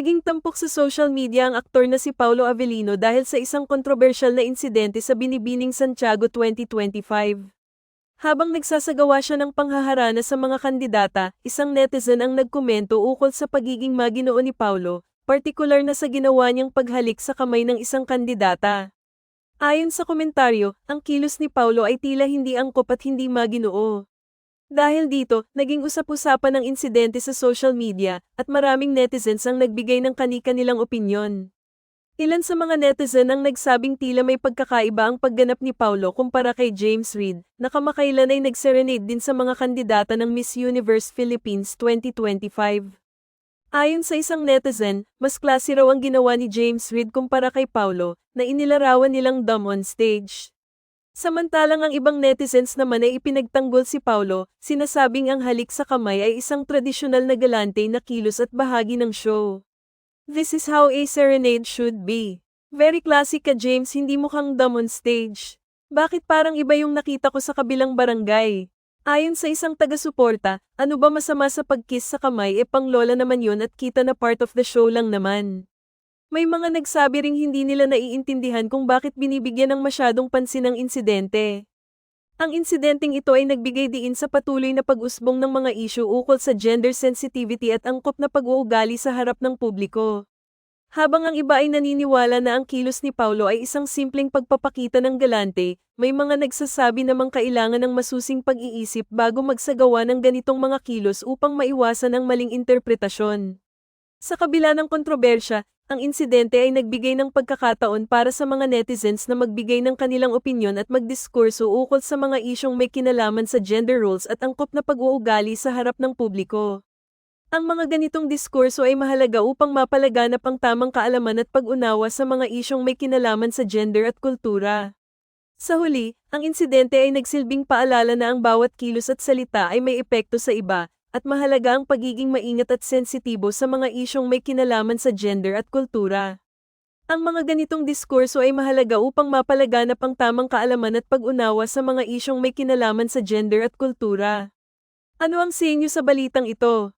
Naging tampok sa social media ang aktor na si Paulo Avellino dahil sa isang kontrobersyal na insidente sa Binibining Santiago 2025. Habang nagsasagawa siya ng panghaharana sa mga kandidata, isang netizen ang nagkomento ukol sa pagiging maginoo ni Paulo, partikular na sa ginawa niyang paghalik sa kamay ng isang kandidata. Ayon sa komentaryo, ang kilos ni Paulo ay tila hindi angkop at hindi maginoo. Dahil dito, naging usap-usapan ang insidente sa social media, at maraming netizens ang nagbigay ng kani-kanilang opinyon. Ilan sa mga netizen ang nagsabing tila may pagkakaiba ang pagganap ni Paulo kumpara kay James Reid, na kamakailan ay nagserenade din sa mga kandidata ng Miss Universe Philippines 2025. Ayon sa isang netizen, mas klase raw ang ginawa ni James Reid kumpara kay Paulo, na inilarawan nilang dumb on stage. Samantalang ang ibang netizens naman ay ipinagtanggol si Paulo, sinasabing ang halik sa kamay ay isang tradisyonal na galante na kilos at bahagi ng show. This is how a serenade should be. Very classic ka James hindi mukhang dumb on stage. Bakit parang iba yung nakita ko sa kabilang barangay? Ayon sa isang taga-suporta, ano ba masama sa pagkiss sa kamay e pang lola naman yun at kita na part of the show lang naman. May mga nagsabi ring hindi nila naiintindihan kung bakit binibigyan ng masyadong pansin ang insidente. Ang insidenteng ito ay nagbigay diin sa patuloy na pag-usbong ng mga isyu ukol sa gender sensitivity at angkop na pag-uugali sa harap ng publiko. Habang ang iba ay naniniwala na ang kilos ni Paulo ay isang simpleng pagpapakita ng galante, may mga nagsasabi namang kailangan ng masusing pag-iisip bago magsagawa ng ganitong mga kilos upang maiwasan ang maling interpretasyon. Sa kabila ng kontrobersya, ang insidente ay nagbigay ng pagkakataon para sa mga netizens na magbigay ng kanilang opinyon at magdiskurso ukol sa mga isyong may kinalaman sa gender roles at angkop na pag-uugali sa harap ng publiko. Ang mga ganitong diskurso ay mahalaga upang mapalaganap ang tamang kaalaman at pag-unawa sa mga isyong may kinalaman sa gender at kultura. Sa huli, ang insidente ay nagsilbing paalala na ang bawat kilos at salita ay may epekto sa iba, at mahalaga ang pagiging maingat at sensitibo sa mga isyong may kinalaman sa gender at kultura. Ang mga ganitong diskurso ay mahalaga upang mapalaganap ang tamang kaalaman at pag-unawa sa mga isyong may kinalaman sa gender at kultura. Ano ang sinyo sa balitang ito?